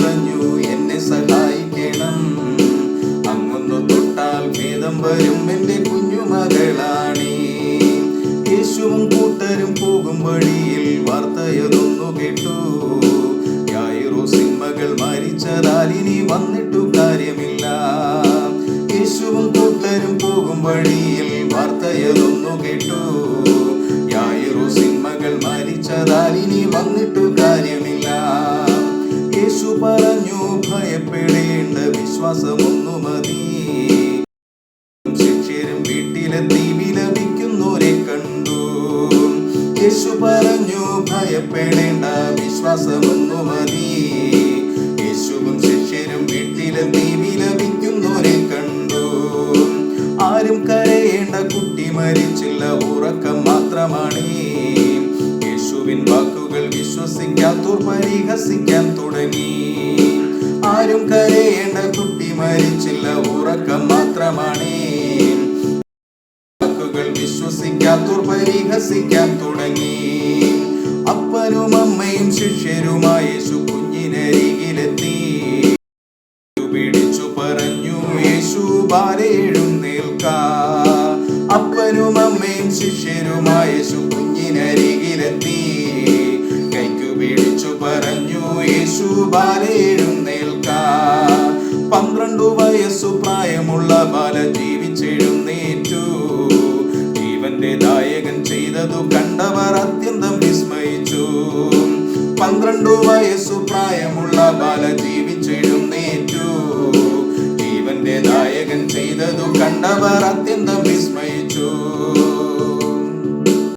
പറഞ്ഞു എന്നെ സഹായിക്കണം. അങ്ങൊന്നു തൊട്ടാൽ ഭേദം വരും എന്റെ കുഞ്ഞുമകളാണേ. യേശുവും കൂട്ടരും പോകും വഴിയിൽ വാർത്തയതൊന്നു കേട്ടു. യായിറോ സിനിമകൾ മരിച്ചതാൽ ഇനി വന്നിട്ടു കാര്യമില്ല. യേശുവും കൂട്ടരും പോകും വഴിയിൽ വിശ്വാസമൊന്നു മതി ശിഷ്യരും വീട്ടിലെത്തി വിലപിക്കുന്നോരെ കണ്ടു. യേശു പറഞ്ഞു ഭയപ്പെടേണ്ട വിശ്വാസമൊന്നു മതി യേശുവും ശിഷ്യരും വീട്ടിലെത്തി വിലപിക്കുന്നോരെ കണ്ടു. ആരും കരയേണ്ട കുട്ടി മരിച്ചില്ല ഉറക്കം മാത്രമാണ്. യേശുവിൻ വാക്കുകൾ വിശ്വസിക്കാത്തോർ പരിഹസിക്കാൻ തുടങ്ങി. ആരും കരയേണ്ട കുട്ടി മരിച്ചില്ല ഉറക്കം മാത്രമാണ്. വാക്കുകൾ വിശ്വസിക്കാത്തോർ പരിഹസിക്കാൻ തുടങ്ങി. അപ്പനും അമ്മയും ശിഷ്യരുമായ യേശു കുഞ്ഞിനരികിലെത്തി പിടിച്ചു പറഞ്ഞു യേശു ബാലെഴുന്നേൽക്ക അപ്പനും അമ്മയും ശിഷ്യരുമായ യേശു കുഞ്ഞിനരികിലെത്തി കൈക്കു പിടിച്ചു പറഞ്ഞു യേശു ബാലെഴുന്നേൽക്ക പന്ത്രണ്ടു വയസ്സു പ്രായമുള്ള ബാല ജീവിച്ചെഴുന്നേറ്റു. ജീവന്റെ ദായകൻ ചെയ്തതു കണ്ടവർ അത്യന്തം വിസ്മയിച്ചു. പന്ത്രണ്ടു വയസ്സു പ്രായമുള്ള ബാല ജീവിച്ചെഴുന്നേറ്റു. ജീവന്റെ ദായകൻ ചെയ്തതു കണ്ടവർ അത്യന്തം